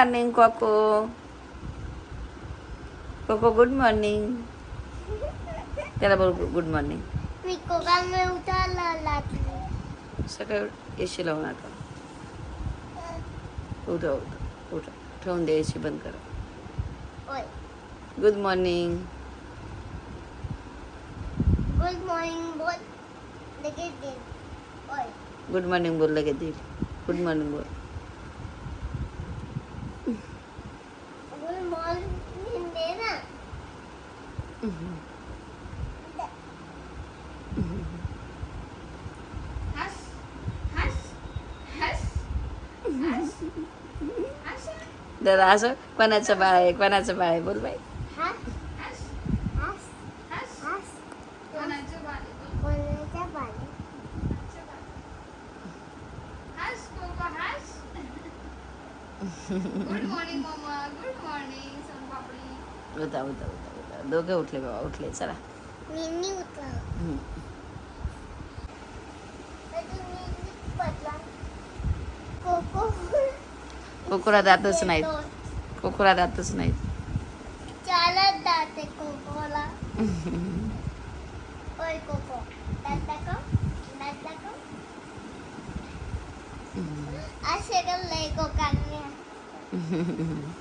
Morning Koko Koko good morning त्याला बोल good morning मी कोकामुळे लागली सकाळी एसी लावून आता उठा उठा उठा ठेवून दे एसी बंद करा गुड मॉर्निंग गुड मॉर्निंग बोल लगेच गुड मॉर्निंग बोल लगेच देईल गुड मॉर्निंग बोल गुड मॉर्निंग दे ना हस हस हस हस हस दादा असं? कोणाचं बाळ आहे? कोणाचं बाळ आहे? बोल बाई. हस good morning mama good morning soan papdi दोघे उठले बाबा उठले चला. हम्म. कोको कोकोला दातच नाहीत. कोकोला दातच नाहीत. चालत जाते कोकोला. ओय कोको. दात दाखव. दात दाखव. असे लय कोकांनी.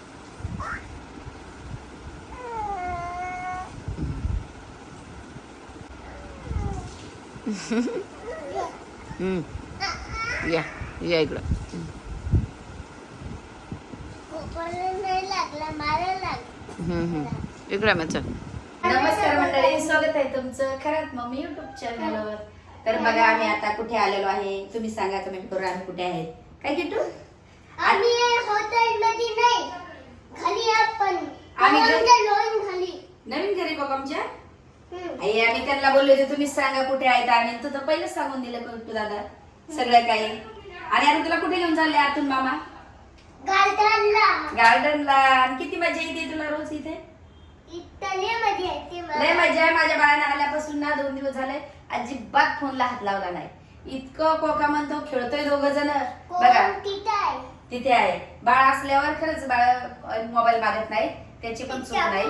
या या इकडं. कोकोला नाही लागला मला लागला हम्म, हम्म. इकडं मग चल नमस्कार मंडळी स्वागत आहे तुमचं खरंच मम्मी युट्यूब चॅनलवर तर बघा आम्ही आता कुठे आलेलो आहे? तुम्ही सांगा कमेंट करून आम्ही कुठे आहेत काय किटू आम्ही हॉटेल मध्ये नाही. खाली आपण आम्ही नवीन घरी बघ आमच्या. आम्ही त्यांना बोललो होते तुम्ही सांगा कुठे आहेत. आणि तू तर पहिलेच सांगून दिलं किट्टू दादा सगळं काही. आणि आता तुला कुठे घेऊन चालले आतून मामा? गार्डनला. गार्डनला. आणि किती मजा येते तुला रोज इथे? ते लय मजा आहे. माझ्या बाळानं आल्यापासून ना दोन दिवस झाले अजिबात फोनला हात लावला नाही. इतकं कोका म्हणतो खेळतोय दोघ जण. बघा. कोण तिथं आहे? तिथे आहे. बाळ असल्यावर खरंच बाळ मोबाईल मागत नाही. त्याची पण चूक नाही.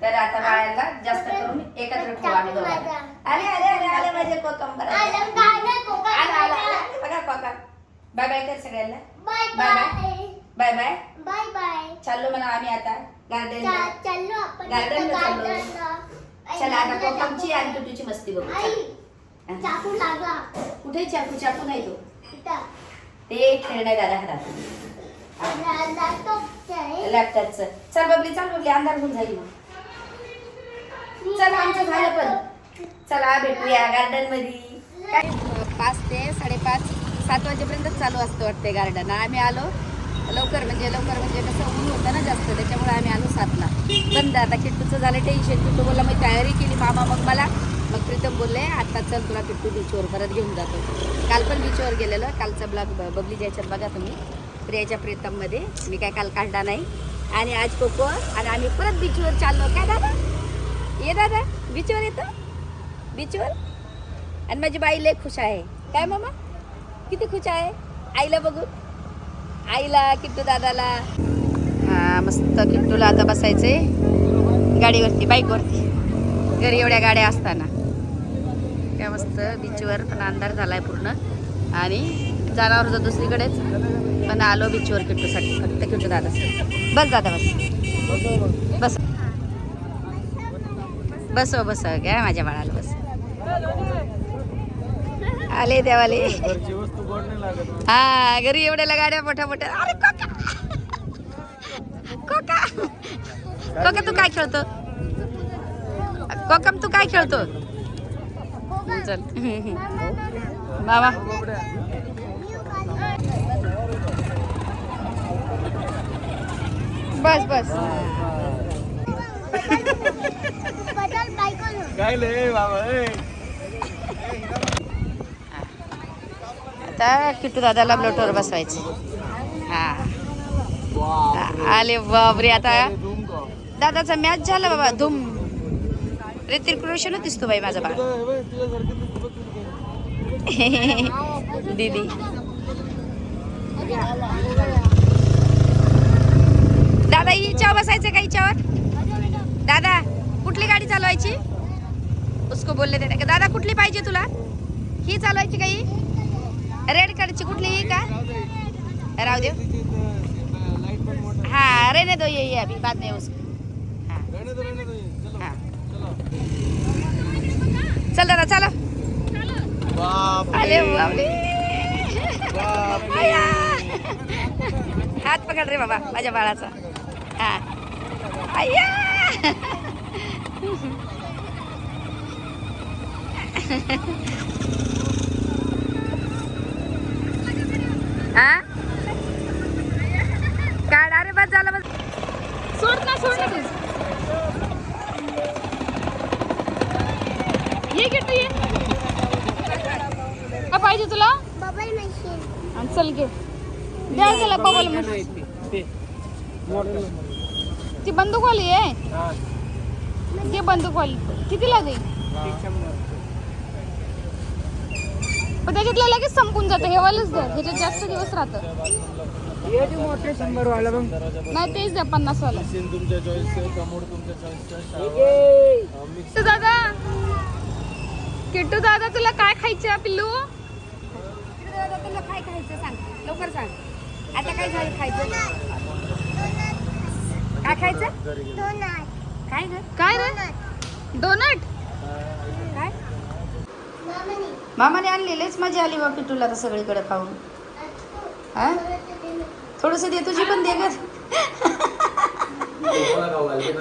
तर आता बाळाला जास्त करून एकत्र ठेवू आम्ही दोघांना. आले आले आले आले माझे कोकंबर. बघा कोका बाय बाय कर सगळ्यांना. Bye bye bye. Bye. Bye bye. चाललो म्हणा आम्ही आता. गार्डनला चा- चाललो चला आता कोकमची. आणि टुटूची मस्ती बघू. चाकू लागला कुठे चाकू? चाकू नाही तो. ते खेळणं दादा हातात. ला- लॅपटॉपचं चल बबली चल बबली अंधार होऊन जाईल मग. चल आमचं झालं पण. चला भेटूया गार्डनमध्ये पाच ते साडेपाच सात वाजेपर्यंत चालू असतं वाटते गार्डन आम्ही आलो. लवकर म्हणजे लवकर म्हणजे कसं ऊन होतं ना जास्त त्याच्यामुळे आम्ही आलो सातला. बंद. आता किट्टूचं झालं टेन्शन किट्टू बोलला मी तयारी केली मामा मग मला. मग प्रीतम बोलले आता चल तुला किट्टू बीचवर परत घेऊन जातो. काल पण बीचवर गेलेलं. कालचा ब्लॉग बबलीच्या जायच्यात बघा तुम्ही. प्रियाच्या प्रीतममध्ये. मी काय काल काढला नाही. आणि आज कोको आणि आम्ही परत बीचवर चाललो. काय दादा? ये दादा बीचवर येतो? बीचवर आणि माझी बाई लय खुश आहे. काय मामा? किती खुश आहे? आईला बघून आईला किट्टू दादाला. हा मस्त किट्टूला आता बसायचंय. गाडीवरती बाईकवरती घरी एवढ्या गाड्या असताना. काय मस्त बीचवर पण अंधार झाला आहे पूर्ण. आणि जाणार होतं दुसरीकडेच. पण आलो बीचवर किट्टूसाठी. फक्त किट्टू दादा. बस दादा बस. बस. बस हो, बस घ्या माझ्या बाळाला बस. आले देवाले. हा घरी एवढ्याला गाड्या मोठ्या मोठ्या. अरे कोका! कोका! कोका तू काय खेळतो? कोकम तू काय खेळतो? चल. मामा बस बस. काय लय बाबा. आता किट्टू दादाला ब्लोटवर बसवायचे हा आले बापरे आता? दादाचा मॅच झाला बाबा धूम ऋतिक रोशन दिसतो बाई माझा तुझं. दीदी हिच्यावर बसायचं का हिच्यावर? दादा कुठली गाडी चालवायची? उसको बोलले ते का दादा कुठली पाहिजे तुला? ही चालवायची का ही? रेड कलरची कुठली ही का? राहू दे. हाँ रहने दो ये ये अभी बाद में उसको. हाँ. चलो हाँ दादा चलो. अरे बापरे. हात पकड रे बाबा माझ्या बाळाचा. हा आया हा काढ अरे बस झालं बस. सोड ना सोड ना तू. ये काय पाहिजे तुला? बबल मशीन आणि चल घे. द्या त्याला बबल ती बंदूकवाली आहे? ती बंदूकवाली कितीला दे पण त्याच्यातलं लगेच संपून जातं. हे वालच द्या. ह्याच्यात जास्त दिवस राहतं. नाही तेच द्या पन्नास वाला. तुमच्या किट्टू दादा. किट्टू दादा तुला काय खायचं पिल्लू? दादा तुला काय खायचं सांग. लवकर सांग. आता काय झालं खायचं? काय खायचं? डोनट. काय ग? काय रे? डोनट. काय? मामनी. मामाने आणलेलेच मजा आली बा पिटूला तर सगळीकडे खाऊन हा? थोडस दे तुझी पण दे ग.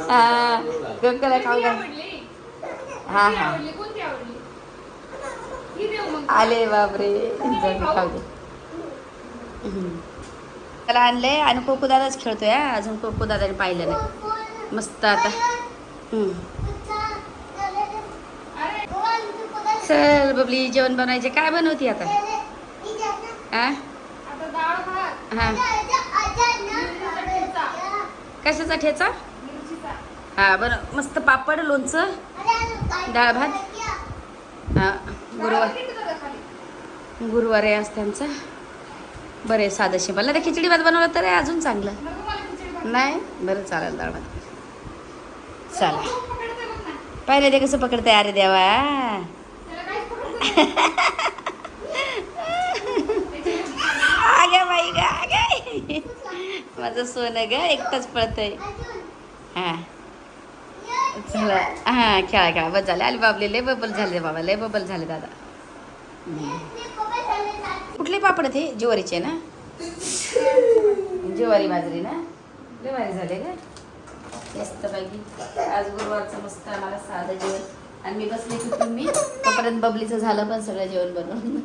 हा गंगाला खाऊ घाल. हा हा. आले बापरे. खाऊ दे. हम्म. त्याला आणले आणि कोको दादाच खेळतोय अजून कोको दादाने पाहिलं नाही. मस्त आता. चल बबली जेवण बनवायचे. काय बनवती आता? हा. कशाचा ठेचा? हा बरं. मस्त पापड लोणचं डाळ भात. हा गुरुवार. गुरुवार आहे आज त्यांचा. बरं साधं शिबाला तर खिचडी भात बनवलं तर अजून चांगलं. नाही? बरं चालेल डाळ भात. चला. पहिले ते कसं पकडतंय? अरे देवा. आग्या बाई ग माझं सोनं ग एकटंच पळतंय. हा. चला. हा खेळा खेळा. बस झाले. आले बाबले लय बबल झाले बाबा लय बबल झाले दादा. कुठले पापड ते ज्वारीचे ना? ज्वारी बाजरी ना? भारी झाले ग मस्त पैकी आज गुरुवारचं मस्त आम्हाला साधं जेवण. आणि मी बसले की तुम्ही. तोपर्यंत बबलीचं झालं पण सगळं जेवण बनवून.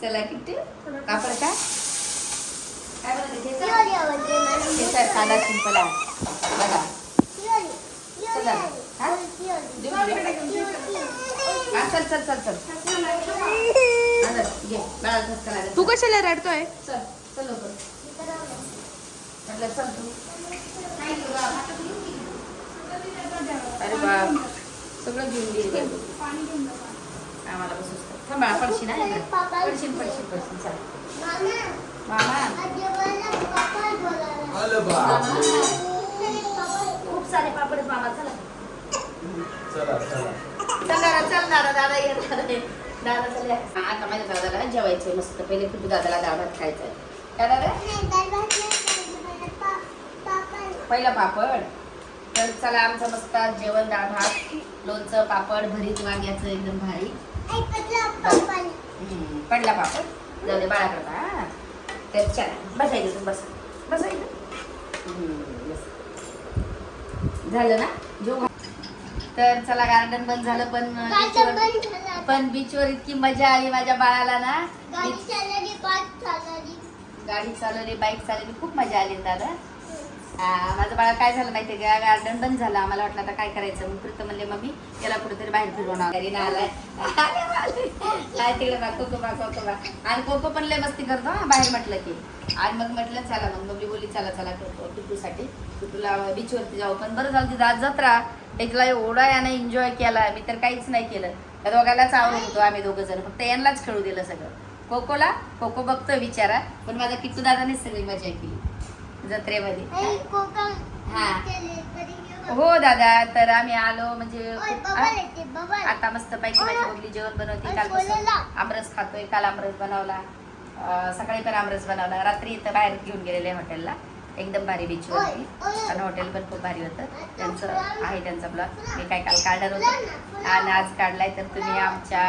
चला किती पापड काय बनवते? साधा सिंपल आहे बघा. चला. हा, चल चल चल चल. हा. तू कशाला रडतोय? अरे बाप. सगळं घेऊन गेली आम्हाला बसूच थांबा पडशी ना इकडे. पडशील पडशील पडशील. चल. मामा. खूप सारे पापड मामा. चला. चला चला. चल दादा चल दादा आता माझ्या दादाला जेवायचंय मस्त पहिले खूप दादाला डाळ भात खायचंय काय दादा पहिला पापड. तर चला आमचं मस्त जेवण डाळ भात लोणचं पापड भरीत वांग्याचं एकदम भारी. पडला पापड. जाऊ दे बाळा करता तर चला बसायचं तू बस. बसायचं बस. झालं ना? जेव तर चला गार्डन बंद झालं पण बीचवर पण बीचवर इतकी मजा आली माझ्या बाळाला ना. बीच गाडी चालवली बाईक चालवली खूप मजा आली ना दादा. माझं बाळा काय झालं माहितीये का? गार्डन बंद झालं. आम्हाला वाटलं आता काय करायचं? मग प्रीतम म्हणले मम्मी याला कुठेतरी बाहेर फिरवणार घरी ना आलाय. आले, आले. काय तिकडे बा कोको बा कोको बा आणि कोको पण लय मस्ती करतो हा बाहेर म्हटलं की. आणि मग म्हटलं चला मग मम्मी बोलली चला चला टिटूसाठी टिटूला बीचवरती जाऊ. पण बरं झालं तिथं आज जत्रा एकला एवढा यानं एन्जॉय केला मी तर काहीच नाही केलं. त्या दोघांनाच आवडत होतो आम्ही दोघं जण. फक्त यांनाच खेळू दिलं सगळं. कोकोला कोको बघतो विचारा पण माझ्या किट्टू दादानेच सगळी मजा केली. जत्रेमध्ये. हा. केले. हो दादा तर आम्ही आलो म्हणजे. आता मस्त पैकी माझी जेवण बनवते. कालपासून बोलायला. आमरस खातोय काल आमरस बनवला. सकाळी पण आमरस बनवला. रात्री इथं बाहेर घेऊन गेलेले हॉटेलला. एकदम भारी बीच वरती. ओय, ओय. आणि हॉटेल पण खूप भारी होतं. त्यांचं आहे त्यांचा ब्लॉग मी काय काल काढणार होतं आणि आज काढलाय तर तुम्ही आमच्या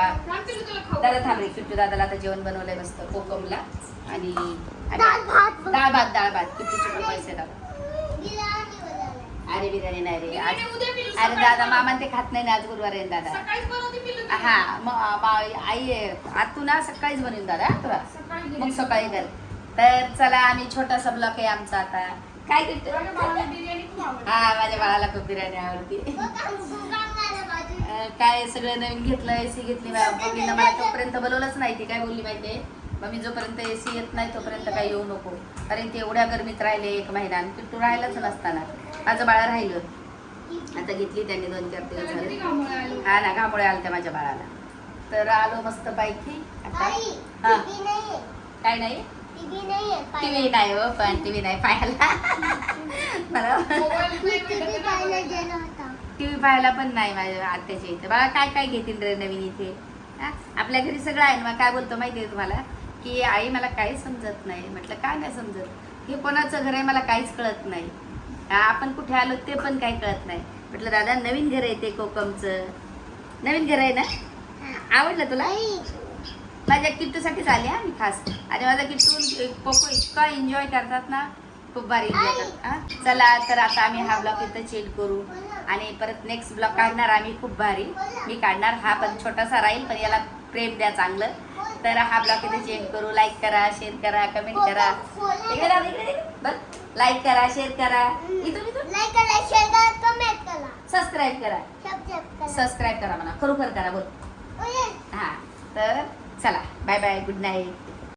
दादा थांबरे किट्टू दादाला आता जेवण बनवलंय मस्त कोकमला. आणि डाळ भात. डाळ भात किट्टूचे पण पैसे दादा. अरे बिर्याणी नाही रे. आज अरे दादा मामा ते खात नाही ना आज गुरुवार आहे ना दादा हा म- मा- आई आहे. आज तू ना सकाळीच बनवून दादा तुला. मग सकाळी कर. तर चला आम्ही छोटासा ब्लॉक आहे आमचा आता. काय करतो? हा माझ्या बाळाला खूप बिर्याणी आवडते. काय सगळं नवीन घेतलं एसी घेतली मम्मीनं मला तोपर्यंत बोलवलंच नाही ती. काय बोलली माहितीये? मम्मी जोपर्यंत एसी येत नाही तोपर्यंत काय येऊ नको. कारण ते एवढ्या गरमीत राहिले एक महिना. आणि तू राहिलाच नसताना. माझं बाळ राहिलं. आता घेतली त्यांनी दोन चार दिवस झाले. हा ना घामोळे आलत्या माझ्या बाळाला. तर आलो मस्त पैकी. आता? हा. काय नाही? टीव्ही नाहीये. टीव्ही नाही हो पण टीव्ही नाही पाहायला. मला टीव्ही पाहायला पण नाही माझ्या आत्याच्या इथे. बाळा काय काय घेतील रे नवीन इथे? हा? आपल्या घरी सगळं आहे ना मग काय बोलतो माहिती आहे तुम्हाला? की आई मला काही समजत नाही. म्हटलं काय नाही समजत? हे कोणाचं घर आहे मला काहीच कळत नाही. हा, आपण कुठे आलो ते पण काही कळत नाही. म्हटलं दादा नवीन घर आहे ते कोकमचं. नवीन घर आहे ना? आवडलं तुला? माझ्या किट्टूसाठीच आले हा मी खास. आणि माझा किट्टू कोको इतका एन्जॉय करतात ना खूप भारी एन्जॉय करतात. हा? चला तर आता आम्ही हा ब्लॉग इथं चेंज करू. आणि परत नेक्स्ट ब्लॉग काढणार आम्ही खूप भारी. मी काढणार हा पण छोटासा राहील पण याला प्रेम द्या चांगलं. तर हा ब्लॉग इथे चेंज करू. लाईक करा शेअर करा कमेंट करा. बघ. लाईक करा शेअर करा. इथून इथून. लाईक करा, शेअर करा, कमेंट करा. सबस्क्राईब करा. सबस्क्राईब करा. म्हणा. खरोखर करा बोल. हा. तर चला बाय बाय गुड नाईट